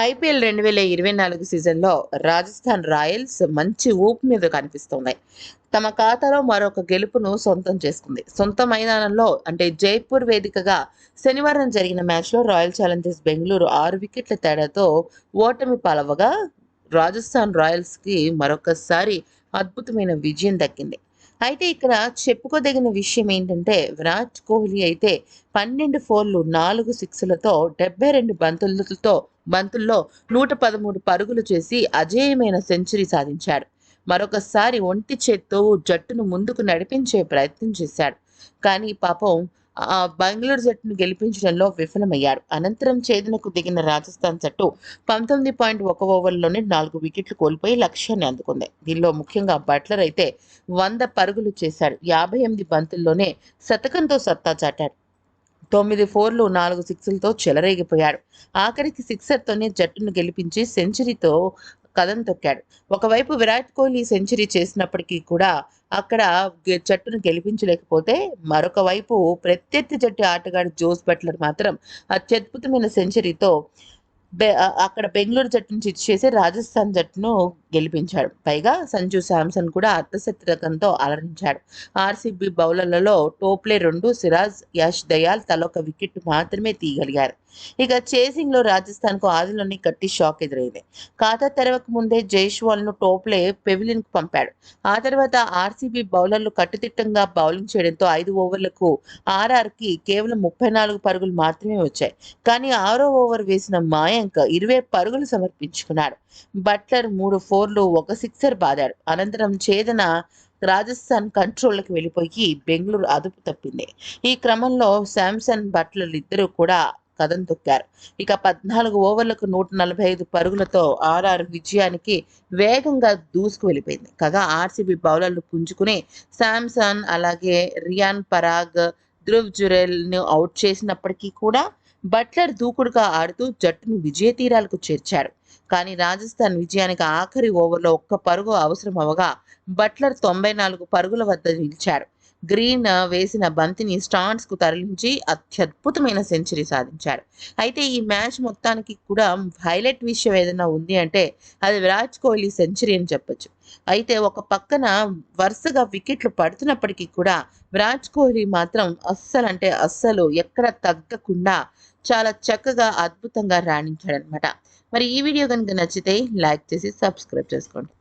IPL రెండు వేల ఇరవై నాలుగు సీజన్లో రాజస్థాన్ రాయల్స్ మంచి ఊపు మీద కనిపిస్తున్నాయి. తమ ఖాతాలో మరొక గెలుపును సొంతం చేసుకుంది. సొంత మైదానంలో అంటే జైపూర్ వేదికగా శనివారం జరిగిన మ్యాచ్లో రాయల్ ఛాలెంజర్స్ బెంగళూరు ఆరు వికెట్ల తేడాతో ఓటమి పాలవగా రాజస్థాన్ రాయల్స్కి మరొకసారి అద్భుతమైన విజయం దక్కింది. అయితే ఇక్కడ చెప్పుకోదగిన విషయం ఏంటంటే విరాట్ కోహ్లీ అయితే పన్నెండు ఫోర్లు నాలుగు సిక్స్లతో డెబ్బై రెండు బంతులతో బంతుల్లో నూట పదమూడు పరుగులు చేసి అజేయమైన సెంచరీ సాధించాడు. మరొకసారి ఒంటి చేత్తో జట్టును ముందుకు నడిపించే ప్రయత్నం చేశాడు. కానీ పాపం బెంగళూరు జట్టును గెలిపించడంలో విఫలమయ్యారు. అనంతరం ఛేదనకు దిగిన రాజస్థాన్ జట్టు పంతొమ్మిది పాయింట్ ఒక ఓవర్లోనే నాలుగు వికెట్లు కోల్పోయి లక్ష్యాన్ని అందుకుంది. దీనిలో ముఖ్యంగా బట్లర్ అయితే వంద పరుగులు చేశాడు. యాభై ఎనిమిది బంతుల్లోనే శతకంతో సత్తా చాటాడు. తొమ్మిది ఫోర్లు నాలుగు సిక్స్లతో చెలరేగిపోయాడు. ఆఖరికి సిక్సర్తోనే జట్టును గెలిపించి సెంచరీతో కదం తొక్కాడు. ఒకవైపు విరాట్ కోహ్లీ సెంచరీ చేసినప్పటికీ కూడా అక్కడ గె- జట్టును గెలిపించలేకపోతే మరొక వైపు ప్రత్యర్థి జట్టు ఆటగాడు జోస్ బట్లర్ మాత్రం అత్యద్భుతమైన సెంచరీతో బె- అక్కడ బెంగళూరు జట్టును చిట్ చేసి రాజస్థాన్ జట్టును గెలిపించాడు. పైగా సంజు శాంసన్ కూడా అర్ధశతకంతో అలరించాడు. ఆర్సీబీ బౌలర్లలో టోప్లే రెండు సిరాజ్ యష్ దయాల్ తలొక వికెట్ మాత్రమే తీయగలిగారు. ఇక చేసింగ్లో రాజస్థాన్కు ఆదిలోని గట్టి షాక్ ఎదురైంది. ఖాతా తెరవక ముందే జైష్వాల్ను టోప్లే పెవిలియన్కు పంపాడు. ఆ తర్వాత ఆర్సీబీ బౌలర్లు కట్టుదిట్టంగా బౌలింగ్ చేయడంతో ఐదు ఓవర్లకు ఆర్ఆర్కి కేవలం ముప్పై నాలుగు పరుగులు మాత్రమే వచ్చాయి. కానీ ఆరో ఓవర్ వేసిన మాయాంక్ ఇరవై పరుగులు సమర్పించుకున్నాడు. బట్లర్ మూడు ఫోర్లు ఒక సిక్సర్ బాదాడు. అనంతరం చేదన రాజస్థాన్ కంట్రోల్కి వెళ్ళిపోయి బెంగళూరు అదుపు తప్పింది. ఈ క్రమంలో శాంసన్ బట్లర్ ఇద్దరు కూడా కదం తొక్కారు. ఇక పద్నాలుగు ఓవర్లకు నూట నలభై ఐదు పరుగులతో ఆర్ఆర్ విజయానికి వేగంగా దూసుకు వెళ్ళిపోయింది. కాగా ఆర్సీబీ బౌలర్లు పుంజుకుని శాంసన్ అలాగే రియాన్ పరాగ్ ధ్రువ్ జురెల్ను అవుట్ చేసినప్పటికీ కూడా బట్లర్ దూకుడుగా ఆడుతూ జట్టును విజయ తీరాలకు చేర్చారు కానీ రాజస్థాన్ విజయానికి ఆఖరి ఓవర్లో ఒక్క పరుగు అవసరం అవగా బట్లర్ తొంభై నాలుగు పరుగుల వద్ద నిలిచారు గ్రీన్ వేసిన బంతిని స్టాండ్స్కు తరలించి అత్యద్భుతమైన సెంచరీ సాధించాడు. అయితే ఈ మ్యాచ్ మొత్తానికి కూడా హైలైట్ విషయం ఏదైనా ఉంది అంటే అది విరాట్ కోహ్లీ సెంచరీ అని చెప్పొచ్చు. అయితే ఒక పక్కన వరుసగా వికెట్లు పడుతున్నప్పటికీ కూడా విరాట్ కోహ్లీ మాత్రం అస్సలు అంటే అస్సలు ఎక్కడ తగ్గకుండా చాలా చక్కగా అద్భుతంగా రాణించాడనమాట మరి ఈ వీడియో కనుక నచ్చితే లైక్ చేసి సబ్స్క్రైబ్ చేసుకోండి.